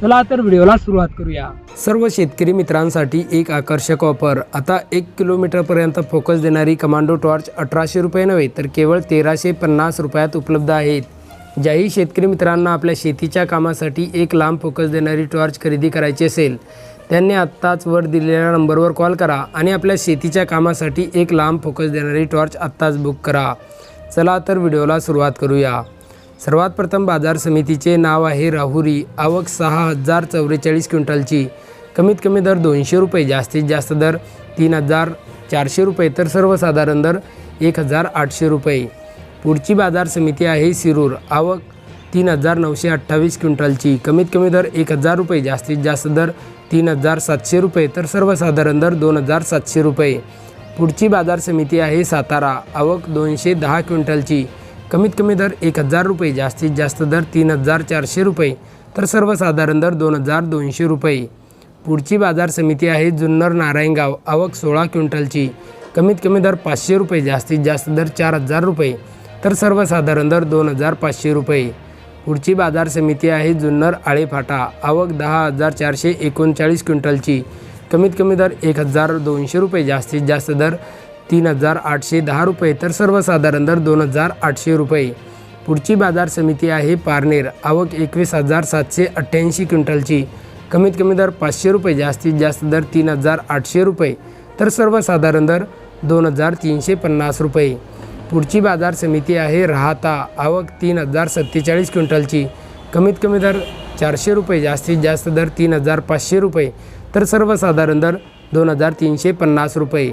चला तर व्हिडिओला सुरुवात करूया. सर्व शेतकरी मित्रांसाठी एक आकर्षक ऑफर. आता एक किलोमीटरपर्यंत फोकस देणारी कमांडो टॉर्च अठराशे रुपये नव्हे तर केवळ तेराशे पन्नास रुपयात उपलब्ध आहेत. ज्याही शेतकरी मित्रांना आपल्या शेतीच्या कामासाठी एक लांब फोकस देणारी टॉर्च खरेदी करायची असेल त्यांनी आत्ताच वर दिलेल्या नंबरवर कॉल करा आणि आपल्या शेतीच्या कामासाठी एक लांब फोकस देणारी टॉर्च आत्ताच बुक करा. चला तर व्हिडिओला सुरुवात करूया. सर्वात प्रथम बाजार समितीचे नाव आहे राहुरी. आवक सहा हजार चौवेचाळीस क्विंटलची. कमीत कमी दर दोनशे रुपये जास्तीत जास्त दर तीन हजार चारशे रुपये तर सर्वसाधारण दर एक हजार आठशे रुपये. पुढची बाजार समिती आहे शिरूर. आवक तीन हजार नऊशे अठ्ठावीस क्विंटलची. कमीत कमी दर एक हजार रुपये जास्तीत जास्त दर तीन हजार सातशे रुपये तर सर्वसाधारण दर दोन हजार सातशे रुपये. पुढची बाजार समिती आहे सातारा. आवक दोनशे दहा क्विंटलची. कमीत कमी दर एक हजार रुपये जास्तीत जास्त दर तीन हजार चारशे रुपये तर सर्वसाधारण दर दोन हजार दोनशे रुपये. पुढची बाजार समिती आहे जुन्नर नारायणगाव आवक सोळा क्विंटलची. कमीत कमी दर पाचशे रुपये जास्तीत जास्त दर चार हजार रुपये तर सर्वसाधारण दर दोन हजार पाचशे रुपये. पुढची बाजार समिती आहे जुन्नर आळेफाटा आवक दहा हजार चारशे एकोणचाळीस क्विंटलची. कमीत कमी दर एक हजार दोनशे रुपये जास्तीत जास्त दर तीन हजार आठशे दहा रुपये. तर सर्वसाधारण दर दोन हजार आठशे रुपये. पुढची बाजार समिती आहे पारनेर. आवक एकवीस हजार सातशे अठ्ठ्याऐंशी क्विंटलची. कमीत कमी दर पाचशे रुपये. जास्तीत जास्त दर तीन हजार आठशे रुपये. तर सर्वसाधारण दर दोन हजार तीनशे पन्नास रुपये. पुढची बाजार समिती आहे राहता. आवक तीन हजार सत्तेचाळीस क्विंटलची. कमीत कमी दर चारशे रुपये. जास्तीत जास्त दर तीन हजार पाचशे रुपये. तर सर्वसाधारण दर दोन हजार तीनशे पन्नास रुपये.